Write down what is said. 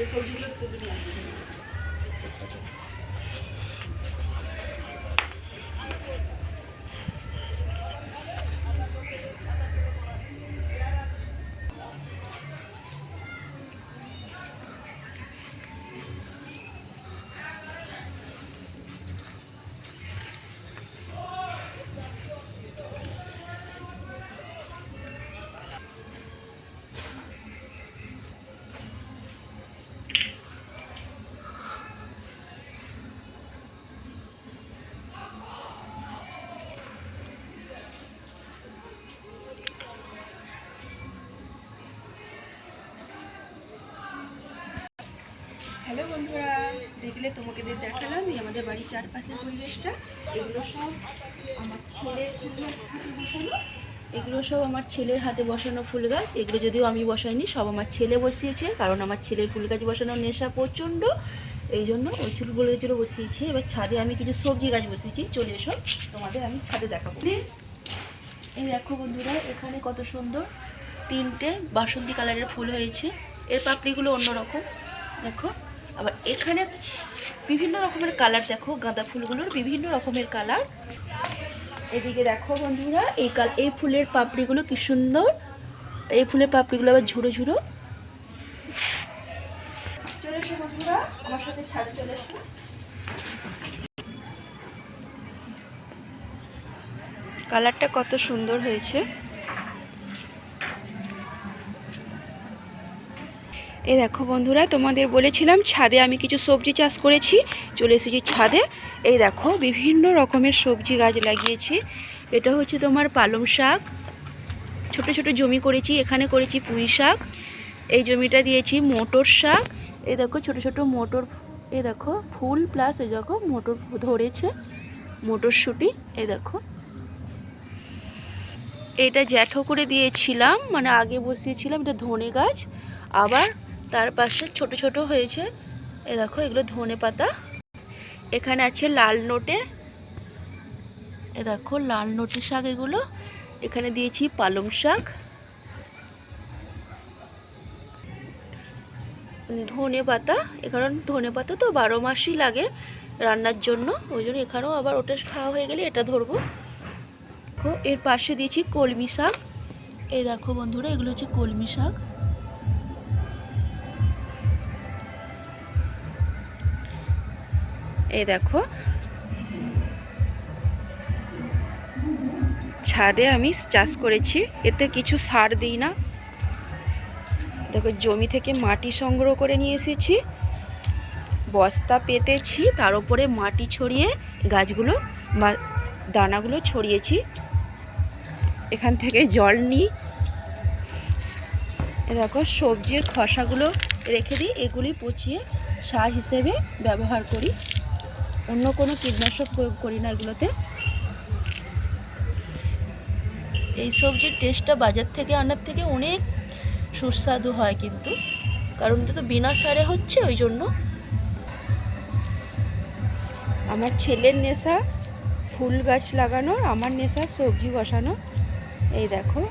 ছাদের সবজিগুলো তুলে নিয়ে হ্যালো বন্ধুরা, দেখলে তোমাকে দেখালাম এই আমাদের বাড়ির চারপাশের পরিবেশটা। এগুলো সব আমার ছেলের বসানো। এগুলো সব আমার ছেলের হাতে বসানো ফুল গাছ। এগুলো যদিও আমি বসাইনি, সব আমার ছেলে বসিয়েছে, কারণ আমার ছেলের ফুল গাছ বসানোর নেশা প্রচণ্ড। এই জন্য ওই ফুল গাছগুলো বসিয়েছি। এবার ছাদে আমি কিছু সবজি গাছ বসিয়েছি। চলে এসো, তোমাদের আমি ছাদে দেখাবো। এই দেখো বন্ধুরা, এখানে কত সুন্দর তিনটে বাসন্তী কালারের ফুল হয়েছে। এর পাপড়িগুলো অন্যরকম। দেখো। আবার এখানে বিভিন্ন রকমের কালার দেখো, গাঁদা ফুলগুলোর বিভিন্ন রকমের কালার। এদিকে দেখো বন্ধুরা, এই কাল, এই ফুলের পাপড়িগুলো কি সুন্দর। এই ফুলের পাপড়িগুলো আবার ঝুড়ো ঝুড়ো। কালারটা কত সুন্দর হয়েছে। এই দেখো বন্ধুরা, তোমাদের বলেছিলাম ছাদে আমি কিছু সবজি চাষ করেছি, চলে এসেছি ছাদে। এই দেখো, বিভিন্ন রকমের সবজি গাছ লাগিয়েছি। এটা হচ্ছে তোমার পালং শাক। ছোট ছোট জমি করেছি, এখানে করেছি পুঁই শাক। এই জমিটা দিয়েছি মোটর শাক। এই দেখো, ছোট ছোট মোটর, এই দেখো, ফুল প্লাস এই দেখো, মোটর ধরেছে, মোটরশুঁটি, এই দেখো। এটা জ্যাঠো করে দিয়েছিলাম মানে আগে বসিয়েছিলাম, এটা ধনে গাছ। আবার তার পাশে ছোট ছোট হয়েছে। এ দেখো, এগুলো ধনে পাতা। এখানে আছে লাল নোটে। এ দেখো, লাল নোটে শাক এগুলো। এখানে দিয়েছি পালং শাক। ধনে পাতা। কারণ ধনে পাতা তো বারো মাসই লাগে রান্নার জন্য। ওই জন্য এখানেও আবার ওটা খাওয়া হয়ে গেলে এটা ধরবো। এর পাশে দিয়েছি কলমি শাক। এই দেখো বন্ধুরা, এগুলো হচ্ছে কলমি শাক। এই দেখো। ছাদে আমি চাষ করেছি, এতে কিছু সার দিই না। দেখো, জমি থেকে মাটি সংগ্রহ করে নিয়ে এসেছি। বস্তা পেতেছি, তার উপরে মাটি ছড়িয়ে গাছগুলো দানাগুলো ছড়িয়েছি। এখান থেকে জল নিই। দেখো, সবজির খসাগুলো রেখে দিই, এগুলি পচিয়ে সার হিসেবে ব্যবহার করি। অন্য কোনো কীটনাশক প্রয়োগ করি না এগুলোতে। এই সবজির টেস্টটা বাজার থেকে আনার থেকে অনেক সুস্বাদু হয় কিন্তু, কারণ তো বিনা সারে হচ্ছে ওই জন্য। আমার ছেলের নেশা ফুল গাছ লাগানোর, আমার নেশা সবজি বসানো এই দেখো